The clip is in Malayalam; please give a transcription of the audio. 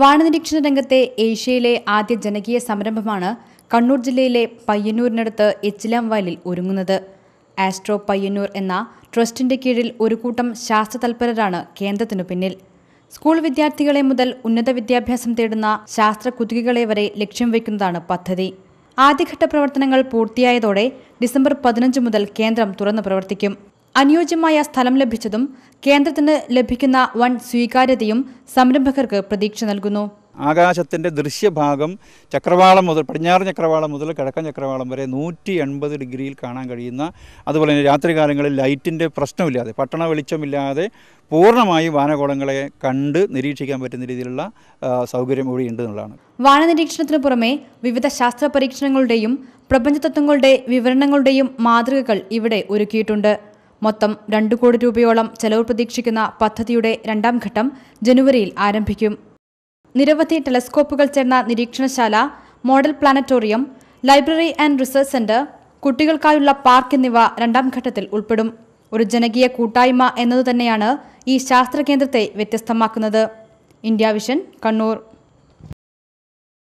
വാണനിരീക്ഷണ രംഗത്തെ ഏഷ്യയിലെ ആദ്യ ജനകീയ സംരംഭമാണ് കണ്ണൂർ ജില്ലയിലെ പയ്യന്നൂരിനടുത്ത് എച്ചിലാം വയലിൽ ഒരുങ്ങുന്നത്. ആസ്ട്രോ പയ്യന്നൂർ എന്ന ട്രസ്റ്റിന്റെ കീഴിൽ ഒരു കൂട്ടം ശാസ്ത്ര തൽപരരാണ് കേന്ദ്രത്തിനു പിന്നിൽ. സ്കൂൾ വിദ്യാർത്ഥികളെ മുതൽ ഉന്നത വിദ്യാഭ്യാസം തേടുന്ന ശാസ്ത്ര കുതുകികളെ വരെ ലക്ഷ്യം വയ്ക്കുന്നതാണ് പദ്ധതി. ആദ്യഘട്ട പ്രവർത്തനങ്ങൾ പൂർത്തിയായതോടെ ഡിസംബർ പതിനഞ്ച് മുതൽ കേന്ദ്രം തുറന്നു പ്രവർത്തിക്കും. അനുയോജ്യമായ സ്ഥലം ലഭിച്ചതും കേന്ദ്രത്തിന് ലഭിക്കുന്ന വൻ സ്വീകാര്യതയും സംരംഭകർക്ക് പ്രതീക്ഷ നൽകുന്നു. ആകാശത്തിന്റെ ദൃശ്യഭാഗം ചക്രവാളം മുതൽ പടിഞ്ഞാറ് ചക്രവാളം മുതൽ കിഴക്കൻ ചക്രവാളം വരെ നൂറ്റി എൺപത് ഡിഗ്രിയിൽ കാണാൻ കഴിയുന്ന അതുപോലെ തന്നെ രാത്രികാലങ്ങളിൽ ലൈറ്റിന്റെ പ്രശ്നമില്ലാതെ പട്ടണ വെളിച്ചമില്ലാതെ പൂർണമായും വാനകോളങ്ങളെ കണ്ട് നിരീക്ഷിക്കാൻ പറ്റുന്ന രീതിയിലുള്ള സൗകര്യം ഇവിടെ ഉണ്ട് എന്നുള്ളതാണ്. വാനനിരീക്ഷണത്തിനു പുറമെ വിവിധ ശാസ്ത്ര പരീക്ഷണങ്ങളുടെയും പ്രപഞ്ചതത്വങ്ങളുടെ വിവരണങ്ങളുടെയും മാതൃകകൾ ഇവിടെ ഒരുക്കിയിട്ടുണ്ട്. മൊത്തം രണ്ടു കോടി രൂപയോളം ചെലവ് പ്രതീക്ഷിക്കുന്ന പദ്ധതിയുടെ രണ്ടാം ഘട്ടം ജനുവരിയിൽ ആരംഭിക്കും. നിരവധി ടെലസ്കോപ്പുകൾ ചേർന്ന നിരീക്ഷണശാല model planetarium library and research centre കുട്ടികൾക്കായുള്ള പാർക്ക് എന്നിവ രണ്ടാം ഘട്ടത്തിൽ ഉൾപ്പെടും. ഒരു ജനകീയ കൂട്ടായ്മ എന്നതുതന്നെയാണ് ഈ ശാസ്ത്രകേന്ദ്രത്തെ വ്യത്യസ്തമാക്കുന്നത്. India vision Kannur.